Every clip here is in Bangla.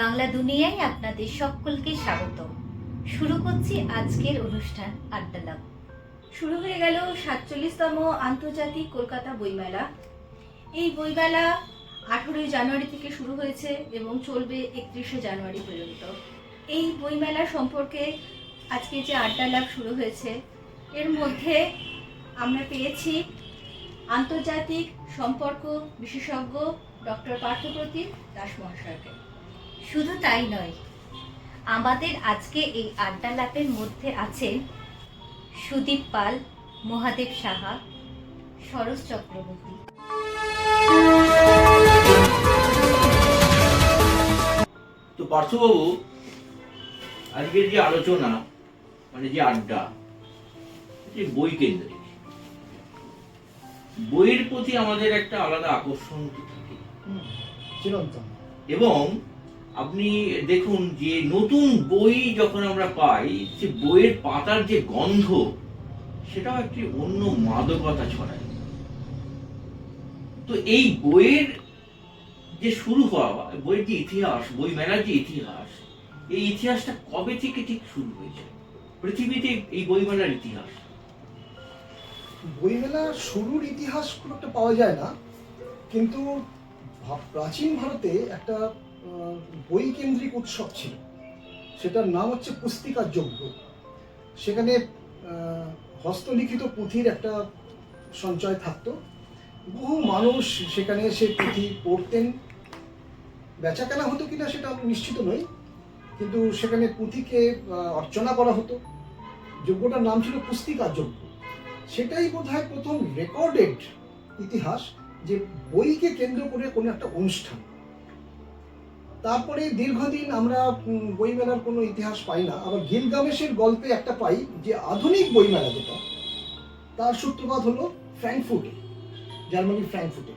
বাংলা দুনিয়ায় আপনাদের সকলকে স্বাগত শুরু করছি আজকের অনুষ্ঠান আড্ডালাপ শুরু হয়ে গেল সাতচল্লিশতম আন্তর্জাতিক কলকাতা বইমেলা। এই বইমেলা আঠেরোই জানুয়ারি থেকে শুরু হয়েছে এবং চলবে একত্রিশে জানুয়ারি পর্যন্ত। এই বইমেলা সম্পর্কে আজকে যে আড্ডা লাভ শুরু হয়েছে, এর মধ্যে আমরা পেয়েছি আন্তর্জাতিক সম্পর্ক বিশেষজ্ঞ ডক্টর পার্থপ্রতিম দাস মহাশয়কে শুধু তাই নয় আমাদের আজকে এই আড্ডালাপের মধ্যে আছেন সুদীপ পাল মহাদেব সাহা সরোজ চক্রবর্তী। তো পার্থবাবু আজকের যে আলোচনা মানে যে আড্ডা যে বই কেন্দ্রিক বইয়ের প্রতি আমাদের একটা আলাদা আকর্ষণ থাকে। এবং আপনি দেখুন যে নতুন বই যখন আমরা পাই যে বইয়ের পাতার যে গন্ধ, সেটাও একটি অন্য মাদকতা ছড়ায়। তো এই বইয়ের যে শুরু হওয়া, বইয়ের যে ইতিহাস, বই মেলার যে ইতিহাস, এই ইতিহাসটা কবে থেকে ঠিক শুরু হয়েছে? পৃথিবীতে এই বই মেলার ইতিহাস। বইমেলা শুরুর ইতিহাস খুব একটা পাওয়া যায় না, কিন্তু প্রাচীন ভারতে একটা আহ, বই কেন্দ্রিক উৎসব ছিল। সেটার নাম হচ্ছে পুস্তিকার যজ্ঞ। সেখানে হস্তলিখিত পুঁথির একটা সঞ্চয় থাকতো। বহু মানুষ সেখানে এসে পুঁথি পড়তেন। বেচা কেনা হতো কিনা সেটা আমি নিশ্চিত নই। কিন্তু সেখানে পুঁথিকে অর্চনা করা হতো। যজ্ঞটার নাম ছিল পুস্তিকার যজ্ঞ। সেটাই বোধহয় প্রথম রেকর্ডেড ইতিহাস যে বইকে কেন্দ্র করে কোনো একটা অনুষ্ঠান। তারপরে দীর্ঘদিন আমরা বইমেলার কোনো ইতিহাস পাই না। আবার গিলগামেশের গল্পে একটা পাই যে আধুনিক বইমেলা যেটা, তার সূত্রপাত হলো ফ্র্যাঙ্কফুটে জার্মানির ফ্র্যাঙ্কফুটে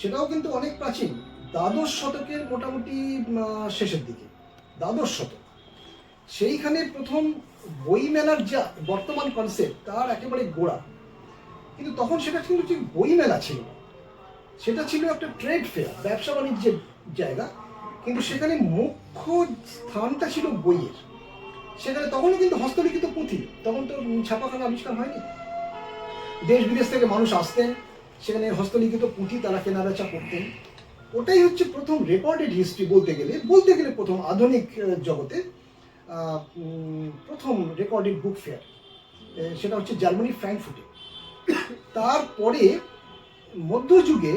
সেটাও কিন্তু অনেক প্রাচীন, দ্বাদশ শতকের মোটামুটি শেষের দিকে। দ্বাদশ শতক। সেইখানে প্রথম বইমেলার যা বর্তমান কনসেপ্ট তার একেবারে গোড়া। কিন্তু তখন সেটা কিন্তু ঠিক বইমেলা ছিল সেটা ছিল একটা ট্রেড ফেয়ার ব্যবসা বাণিজ্যের জায়গা। কিন্তু সেখানে মুখ্য স্থানটা ছিল বইয়ের। সেখানে তখনও কিন্তু হস্তলিখিত পুঁথি, তখন তো ছাপাখানা আবিষ্কার হয়নি। দেশ বিদেশ থেকে মানুষ আসতেন, সেখানে হস্তলিখিত পুঁথি তারা কেনাবেচা করতেন। ওটাই হচ্ছে প্রথম রেকর্ডেড হিস্ট্রি বলতে গেলে বলতে গেলে প্রথম আধুনিক জগতে প্রথম রেকর্ডেড বুক ফেয়ার সেটা হচ্ছে জার্মানি ফ্র্যাঙ্কফুটে। তারপরে মধ্যযুগে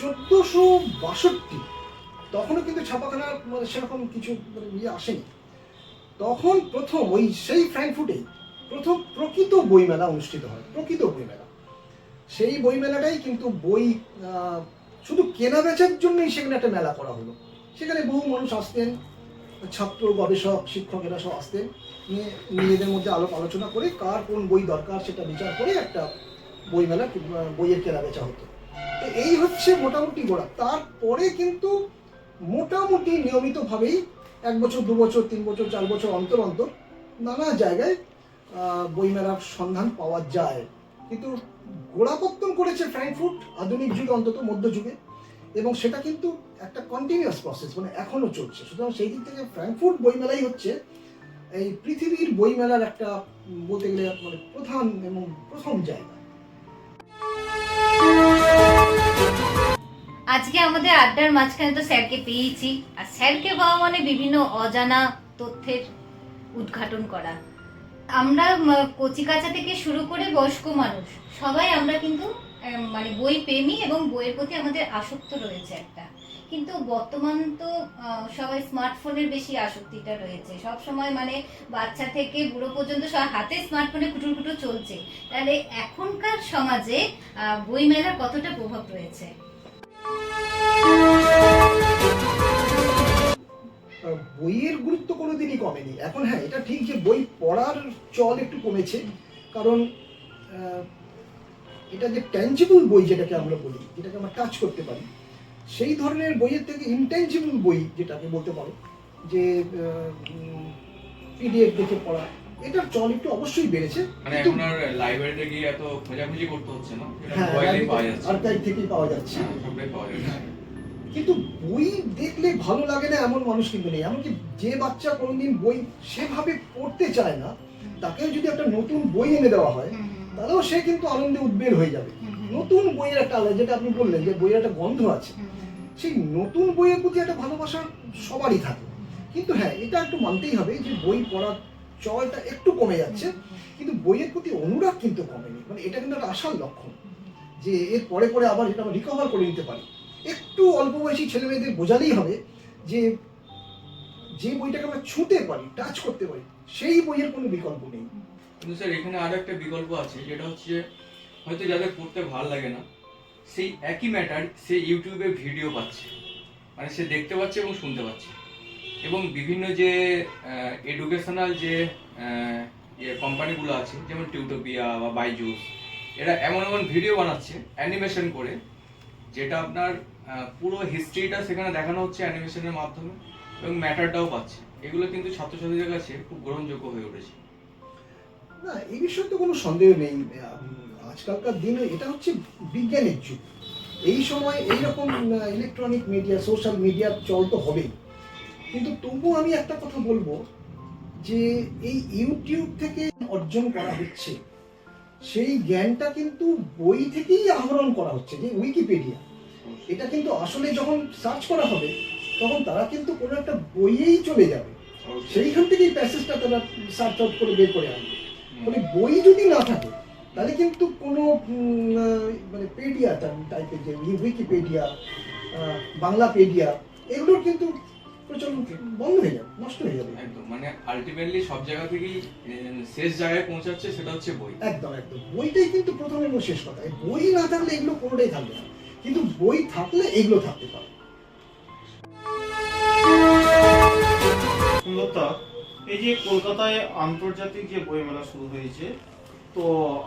চোদ্দোশো বাষট্টি তখনও কিন্তু ছাপাখানার মানে সেরকম কিছু মানে ইয়ে আসেনি। তখন প্রথম ওই সেই ফ্র্যাঙ্কফুটে প্রথম প্রকৃত বইমেলা অনুষ্ঠিত হয়, প্রকৃত বইমেলা। সেই বইমেলাটাই কিন্তু বই শুধু কেনা বেচার জন্যই সেখানে একটা মেলা করা হলো। সেখানে বহু মানুষ আসতেন, ছাত্র, গবেষক, শিক্ষকেরা সব আসতেন, নিয়ে নিজেদের মধ্যে আলোপ আলোচনা করে কার কোন বই দরকার সেটা বিচার করে একটা বইমেলা, বইয়ের কেনা বেচা হতো। তো এই হচ্ছে মোটামুটি গোড়া। তারপরে কিন্তু মোটামুটি নিয়মিতভাবেই এক বছর, দু বছর, তিন বছর, চার বছর অন্তর অন্তর নানা জায়গায় বইমেলার সন্ধান পাওয়া যায়। কিন্তু গোড়াপত্তন করেছে ফ্র্যাঙ্কফুট আধুনিক যুগে, অন্তত মধ্যযুগে, এবং সেটা কিন্তু একটা কন্টিনিউয়াস প্রসেস মানে এখনও চলছে। সুতরাং সেই দিক থেকে ফ্র্যাঙ্কফুট বইমেলাই হচ্ছে এই পৃথিবীর বইমেলার একটা বলতে গেলে মানে প্রধান এবং প্রথম জায়গা। আজকে আমাদের আড্ডার মাঝখানে তো স্যারকে পেয়েছি। আর স্যারকে পাওয়া মানে বিভিন্ন অজানা তথ্যের উদ্ঘাটন করা। আমরা কচি কাচা থেকে শুরু করে বয়স্ক মানুষ, সবাই আমরা কিন্তু মানে বই প্রেমী এবং বইয়ের প্রতি আমাদের আসক্ত রয়েছে একটা। কিন্তু বর্তমান তো সবাই স্মার্টফোনের বেশি আসক্তিটা রয়েছে। সব সময় মানে বাচ্চা থেকে বুড়ো পর্যন্ত সব হাতে স্মার্টফোনে কুটুর কুটুর চলছে। তাহলে এখনকার সমাজে বই মেলার কতটা প্রভাব রয়েছে? বইয়ের গুরুত্ব কোনোদিনই কমেনি। এখন হ্যাঁ এটা ঠিক যে বই পড়ার চল একটু কমেছে, কারণ এটা যে ট্যাঞ্জিবল বই যেটাকে আমরা বলি, যেটাকে আমরা টাচ করতে পারি, সেই ধরনের বইয়ের থেকে ইনট্যাঞ্জিবল বই যেটাকে বলতে পারো, যে পিডিএফ দেখে পড়া এটার চল একটু অবশ্যই বেড়েছে। মানে এখন আর লাইব্রেরিতে গিয়ে এত খোঁজাখুঁজি করতে হচ্ছে না? হ্যাঁ মোবাইলেই পাওয়া যাচ্ছে। আর্কাইভ থেকেই পাওয়া যাচ্ছে। হ্যাঁ, সবটাই পাওয়া যাচ্ছে। কিন্তু বই দেখলে ভালো লাগে না এমন মানুষ কিন্তু নেই। এমনকি যে বাচ্চা কোনোদিন বই সেভাবে পড়তে চায় না তাকে যদি একটা নতুন বই এনে দেওয়া হয় তাহলেও সে কিন্তু আনন্দে উদ্বেল হয়ে যাবে। নতুন বইয়ের একটা আলাদা যেটা আপনি বললেন যে বইয়ের একটা গন্ধ আছে। সেই নতুন বইয়ের প্রতি একটা ভালোবাসা সবারই থাকে। কিন্তু হ্যাঁ এটা একটু মানতেই হবে যে বই পড়ার চয়টা একটু কমে যাচ্ছে, কিন্তু বইয়ের প্রতি অনুরাগ কিন্তু কমেনি। মানে এটা কিন্তু একটা আশার লক্ষণ, যে এর পরে পরে আবার এটা আমরা রিকভার করে নিতে পারি। একটু অল্প বয়সী ছেলে মেয়েদের বোঝালেই হবে যে যে বইটাকে আমরা ছুঁতে পারি টাচ করতে পারি, সেই বইয়ের কোনো বিকল্প নেই। কিন্তু স্যার, এখানে আর একটা বিকল্প আছে যেটা হচ্ছে হয়তো যাদের পড়তে ভালো লাগে না, সেই একই ম্যাটার সে ইউটিউবে ভিডিও পাচ্ছে। মানে সে দেখতে পাচ্ছে এবং শুনতে পাচ্ছে। এবং বিভিন্ন যে এডুকেশনাল যে ইয়ে কোম্পানিগুলো আছে, যেমন টিউটোপিয়া বা বাইজুস এরা এমন এমন ভিডিও বানাচ্ছে অ্যানিমেশন করে, যেটা আপনার পুরো হিস্ট্রিটা সেখানে দেখানো হচ্ছে অ্যানিমেশনের মাধ্যমে এবং ম্যাটারটাও পাচ্ছে। এগুলো কিন্তু ছাত্রছাত্রীদের কাছে খুব গ্রহণযোগ্য হয়ে উঠেছে। না, এই বিষয়ে তো কোনো সন্দেহ নেই। আজকালকার দিনে এটা হচ্ছে বিজ্ঞানের যুগ। এই সময় এইরকম ইলেকট্রনিক মিডিয়া সোশ্যাল মিডিয়ার চল তো হবেই। কিন্তু তবুও আমি একটা কথা বলব যে এই ইউটিউব থেকে অর্জন করা হচ্ছে সেই জ্ঞানটা কিন্তু বই থেকেই আহরণ করা হচ্ছে যে উইকিপিডিয়া এটা কিন্তু আসলে যখন সার্চ করা হবে তখন তারা কিন্তু কোনো একটা বইয়েই চলে যাবে। সেইখান থেকেই প্যাসেজটা তারা সার্চ আউট করে বের করে আনবে। মানে বই যদি না থাকে তাহলে কিন্তু কোনো মানে পেডিয়া টাইপের যে উইকিপিডিয়া বাংলা পেডিয়া এগুলোর কিন্তু বন্ধ হয়ে যাবে নষ্ট হয়ে যাবে। একদম মানে আলটিমেটলি সব জায়গা থেকেই শেষ জায়গায় পৌঁছাচ্ছে সেটা হচ্ছে বই। একদম একদম। বইটাই কিন্তু প্রথম এবং শেষ কথা। বই না থাকলে এগুলো কোনোটাই থাকবে না। কিন্তু বই থাকলে এগুলো থাকতে পারে। এই যে কলকাতায় আন্তর্জাতিক যে বইমেলা শুরু হয়েছে তো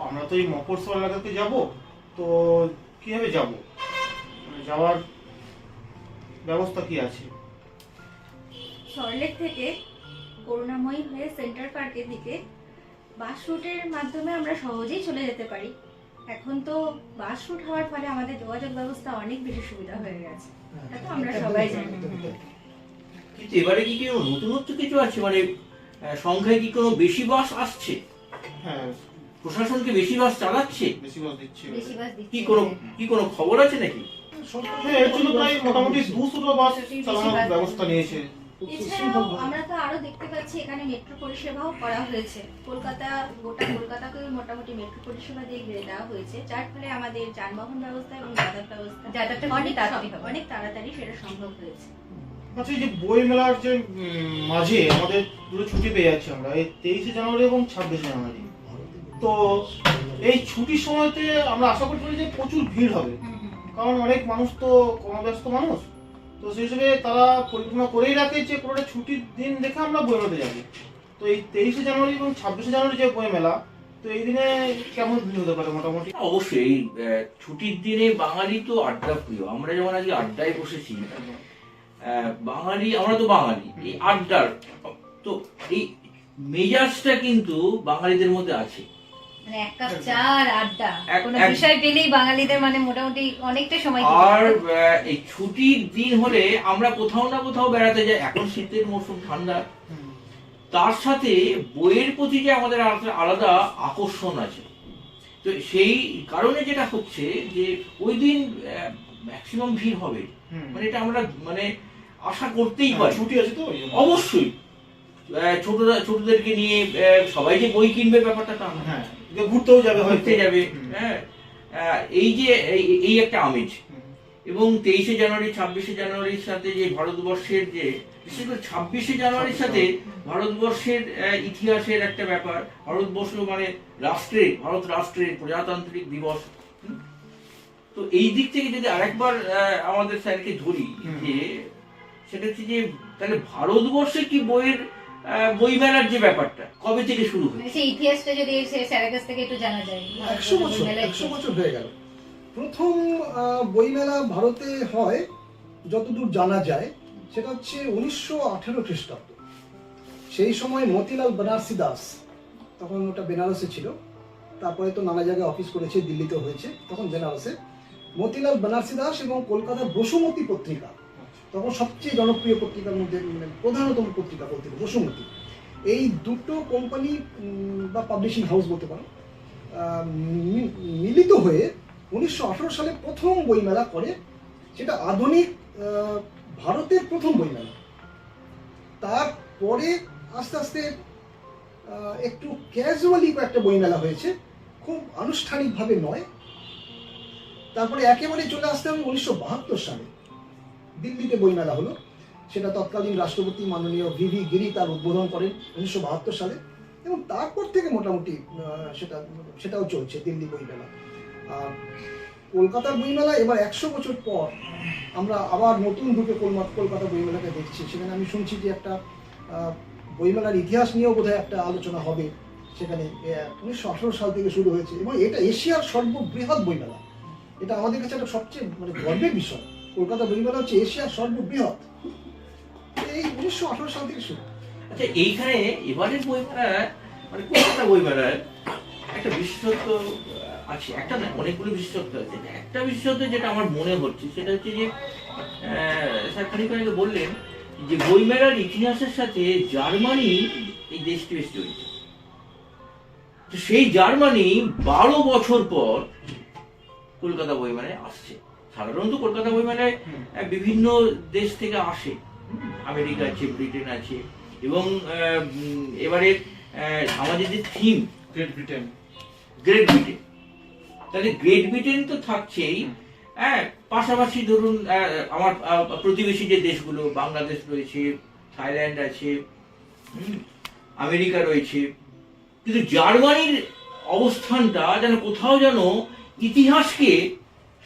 আমরা তো এই মফস্বল এলাকাতে যাব তো কীভাবে যাব? মানে যাওয়ার ব্যবস্থা কি আছে? সরলেক থেকে করুণাময়ী হয়ে সেন্টার পার্কের দিকে বাস রুটের মাধ্যমে আমরা সহজেই চলে যেতে পারি। এখন তো বাস রুট হওয়ার ফলে আমাদের যোগাযোগ ব্যবস্থা অনেক বেশি সুবিধা হয়ে গেছে। এটা তো আমরা সবাই জানি। কিন্তু এবারে কি কোনো নতুনত্ব কিছু আছে? মানে সংখ্যায় কি কোনো বেশি বাস আসছে? হ্যাঁ। প্রশাসনকে বেশি বাস চালাচ্ছে? বেশি বাস দিচ্ছে। বেশি বাস দিচ্ছে। কি কোনো কি কোনো খবর আছে নাকি? সরকার হ্যাঁ এর জন্য প্রায় মোটামুটি দুশোটা বাস চালানোর ব্যবস্থা নিয়েছে। এছাড়াও আমরা তো আরও দেখতে পাচ্ছি এখানে মেট্রো পরিষেবাও করা হয়েছে। কলকাতা গোটা কলকাতাকে মোটামুটি মেট্রো পরিষেবা দিয়ে ঘিরে দেওয়া হয়েছে। যার ফলে আমাদের যানবাহন ব্যবস্থা এবং যাতায়াত ব্যবস্থা যাতায়াতটা অনেক তাড়াতাড়ি অনেক তাড়াতাড়ি সেটা সম্ভব হয়েছে। আচ্ছা এই যে বই মেলার যে মাঝে আমাদের দুটো ছুটি পেয়ে যাচ্ছি আমরা এই তেইশে জানুয়ারি এবং ছাব্বিশে জানুয়ারি। তো এই ছুটির সময়তে আমরা আশা করতে পারি যে প্রচুর ভিড় হবে। কারণ অনেক মানুষ তো কর্মব্যস্ত মানুষ। তো সেই হিসেবে তারা পরিকল্পনা করেই রাখে যে কোনো একটা ছুটির দিন দেখে আমরা বই মেলাতে যাব। তো এই তেইশে জানুয়ারি এবং ছাব্বিশে জানুয়ারি যে বই মেলা তো এই দিনে কেমন ভিড় হতে পারে মোটামুটি? অবশ্যই। এই, আহ, ছুটির দিনে বাঙালি তো আড্ডা প্রিয়। আমরা যেমন আজকে আড্ডায় বসেছি বাঙালি আমরা তো বাঙালি। এই আড্ডার তো এই মেজাজটা কিন্তু বাঙালিদের মধ্যে আছে। মানে এক কাপ চা আর আড্ডা। এক- কোনো বিষয় পেলেই বাঙালিদের মানে মোটামুটি অনেকটা সময় আর এই ছুটির দিন হলে আমরা কোথাও না কোথাও বেড়াতে যাই। এখন শীতের মৌসুম ঠান্ডা। তার সাথে বইয়ের প্রতি যে আমাদের আলাদা- আকর্ষণ আছে। তো সেই কারণে যেটা হচ্ছে যে ওই দিন ম্যাক্সিমাম ভিড় হবে। হুম। মানে এটা আমরা মানে আশা করতেই হ্যাঁ, পারি। ছুটি আছে তো অবশ্যই। ছোটরা ছোটদেরকে নিয়ে সবাই যে বই কিনবে ব্যাপারটা তা হ্যাঁ ঘুরতেও যাবে ঘুরতে যাবে হ্যাঁ। এই যে এই- একটা আমেজ। এবং তেইশে জানুয়ারি ছাব্বিশে জানুয়ারির সাথে যে ভারতবর্ষের যে বিশেষ করে ছাব্বিশে জানুয়ারির সাথে ভারতবর্ষের ইতিহাসের একটা ব্যাপার। ভারতবর্ষ মানে রাষ্ট্রের ভারত রাষ্ট্রের প্রজাতান্ত্রিক দিবস? তো এই দিক থেকে যদি আরেকবার আমাদের স্যারকে ধরি যে সেটা হচ্ছে যে তাহলে ভারতবর্ষে কি বইয়ের আহ, বই মেলার যে ব্যাপারটা কবে থেকে শুরু হয়েছে? সেই ইতিহাসটা যদি স্যারের কাছ থেকে একটু জানা যায়। একশো বছর একশো বছর হয়ে গেল। প্রথম বইমেলা ভারতে হয় যতদূর জানা যায় সেটা হচ্ছে উনিশশো আঠেরো খ্রিস্টাব্দ। সেই সময় মতিলাল বেনারসি দাস তখন ওটা বেনারসে ছিল তারপরে তো নানা জায়গায় অফিস করেছে দিল্লিতে হয়েছে তখন বেনারসে। মতিলাল বানারসি দাস এবং কলকাতার বসুমতী পত্রিকা তখন সবচেয়ে জনপ্রিয় পত্রিকার মধ্যে মানে প্রধানতম পত্রিকা বলতে বসুমতী। এই দুটো কোম্পানি বা পাবলিশিং হাউস বলতে পারো মিলিত হয়ে উনিশশো আঠারো সালে প্রথম বইমেলা করে, সেটা আধুনিক ভারতের প্রথম বইমেলা। তারপরে আস্তে আস্তে একটু ক্যাজুয়ালি একটা বইমেলা হয়েছে, খুব আনুষ্ঠানিকভাবে নয়। তারপরে একেবারে চলে আসতে হবে উনিশশো বাহাত্তর সালে। দিল্লিতে বইমেলা হলো। সেটা তৎকালীন রাষ্ট্রপতি মাননীয় ভিভি গিরি তার উদ্বোধন করেন উনিশশো বাহাত্তর সালে এবং তারপর থেকে মোটামুটি সেটা, সেটাও চলছে দিল্লি বইমেলা। আর কলকাতার বইমেলা এবার একশো বছর পর আমরা আবার নতুন রূপে কলকাতা বইমেলাকে দেখছি। সেখানে আমি শুনছি যে একটা বইমেলার ইতিহাস নিয়েও বোধহয় একটা আলোচনা হবে। সেখানে উনিশশো আঠারো সাল থেকে শুরু হয়েছে। এবং এটা এশিয়ার সর্ববৃহৎ বইমেলা। এটা আমাদের কাছে একটা সবচেয়ে মানে গর্বের বিষয়। কলকাতা বইমেলা হচ্ছে এশিয়ার সর্ববৃহৎ। এই উনিশশো আঠারো সাল থেকে শুরু। আচ্ছা এইখানে এবারের বইমেলা মানে কলকাতা বইমেলার একটা বিশেষত্ব আছে। একটা না, অনেকগুলো বিশেষত্ব আছে। একটা বিশেষত্ব যেটা আমার মনে হচ্ছে, সেটা হচ্ছে যে স্যার খানিকক্ষণ বললেন যে বইমেলার ইতিহাসের সাথে জার্মানি এই দেশটি বেশ জড়িত। সেই জার্মানি বারো বছর পর কলকাতা বইমেলায় আসছে। সাধারণত কলকাতা বইমেলায় বিভিন্ন দেশ থেকে আসে। আমেরিকা আছে ব্রিটেন আছে। এবং এবারে আমাদের যে theme Great Britain. Great Britain. তাহলে গ্রেট ব্রিটেন তো থাকছেই। হ্যাঁ পাশাপাশি ধরুন আমার প্রতিবেশী যে দেশগুলো বাংলাদেশ রয়েছে থাইল্যান্ড আছে আমেরিকা রয়েছে। কিন্তু জার্মানির অবস্থানটা যেন কোথাও যেন ইতিহাসকে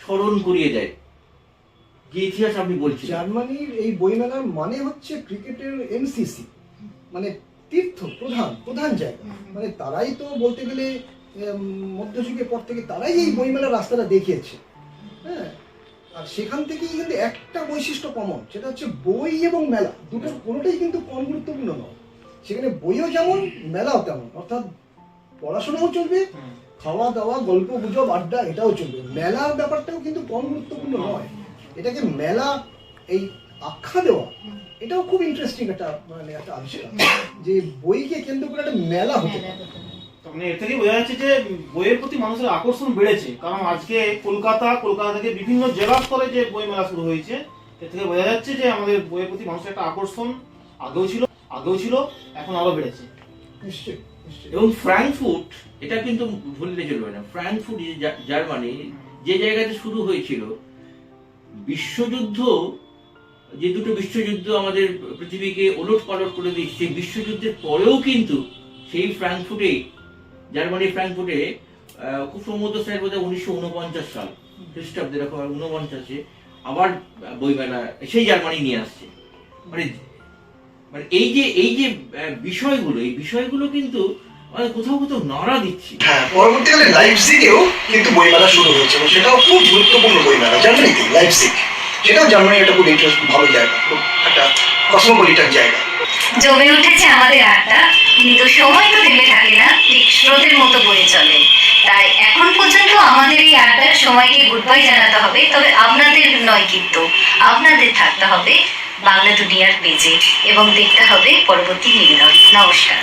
স্মরণ করিয়ে দেয়। যে ইতিহাস আপনি বলছেন জার্মানির এই বইমেলার মানে হচ্ছে ক্রিকেটের এমসিসি মানে তীর্থ প্রধান প্রধান জায়গা। মানে তারাই তো বলতে গেলে মধ্যযুগের পর থেকে তারাই এই বইমেলার রাস্তাটা দেখিয়েছে। হ্যাঁ? আর সেখান থেকেই কিন্তু একটা বৈশিষ্ট্য কমন সেটা হচ্ছে বই এবং মেলা। দুটো কোনোটাই কিন্তু কম গুরুত্বপূর্ণ নয়। সেখানে বইও যেমন মেলাও তেমন। অর্থাৎ পড়াশোনাও চলবে খাওয়া দাওয়া গল্প গুজব আড্ডা এটাও চলবে। মেলার ব্যাপারটাও কিন্তু কম গুরুত্বপূর্ণ নয়। এটাকে মেলা এই আখ্যা দেওয়া এটাও খুব ইন্টারেস্টিং একটা মানে একটা আবিষ্কার। যে বইকে কেন্দ্র করে একটা মেলা হতে পারে। মানে এর থেকে বোঝা যাচ্ছে যে বইয়ের প্রতি মানুষের আকর্ষণ বেড়েছে। কারণ আজকে কলকাতা কলকাতা থেকে বিভিন্ন জেলা স্তরে যে বই মেলা শুরু হয়েছে এর থেকে বোঝা যাচ্ছে যে আমাদের বইয়ের প্রতি মানুষের একটা আকর্ষণ আগেও ছিল আগেও ছিল এখন আরও বেড়েছে। নিশ্চয়ই নিশ্চয়ই। এবং ফ্র্যাঙ্কফুট এটা কিন্তু ভুললে চলবে না। জা- জার্মানি যে জায়গাতে শুরু হয়েছিল বিশ্বযুদ্ধ যে দুটো বিশ্বযুদ্ধ আমাদের পৃথিবীকে ওলট পালট করে দিচ্ছে বিশ্বযুদ্ধের পরেও কিন্তু সেই ফ্র্যাঙ্কফুটে জার্মানি ফ্র্যাঙ্কফুটে আহ, খুব সম্ভবত স্যার বোধহয় উনিশশো উনপঞ্চাশ সাল খ্রিস্টাব্দে উনপঞ্চাশে আবার বইমেলা সেই জার্মানি নিয়ে আসছে। মানে মানে এই যে এই যে বিষয়গুলো এই বিষয়গুলো কিন্তু মানে কোথাও কোথাও নাড়া দিচ্ছি। হ্যাঁ পরবর্তীকালে কিন্তু বইমেলা শুরু হয়েছে এবং সেটাও খুব গুরুত্বপূর্ণ বইমেলা জার্মানিতে সেটাও জার্মানির একটা খুব ইন্টারেস্ট ভালো জায়গা খুব একটা কসমোপলিটান জায়গা। জমে উঠেছে আমাদের আড্ডা কিন্তু সময় তো থেমে থাকে না ঠিক স্রোতের মতো বয়ে চলে। তাই এখন পর্যন্ত আমাদের এই আড্ডার সময়কে গুড বাই জানাতে হবে তবে আপনাদের নয় কিন্তু আপনাদের থাকতে হবে। বাংলা দুনিয়ার পেজে এবং দেখতে হবে পরবর্তী নিবেদন। নমস্কার।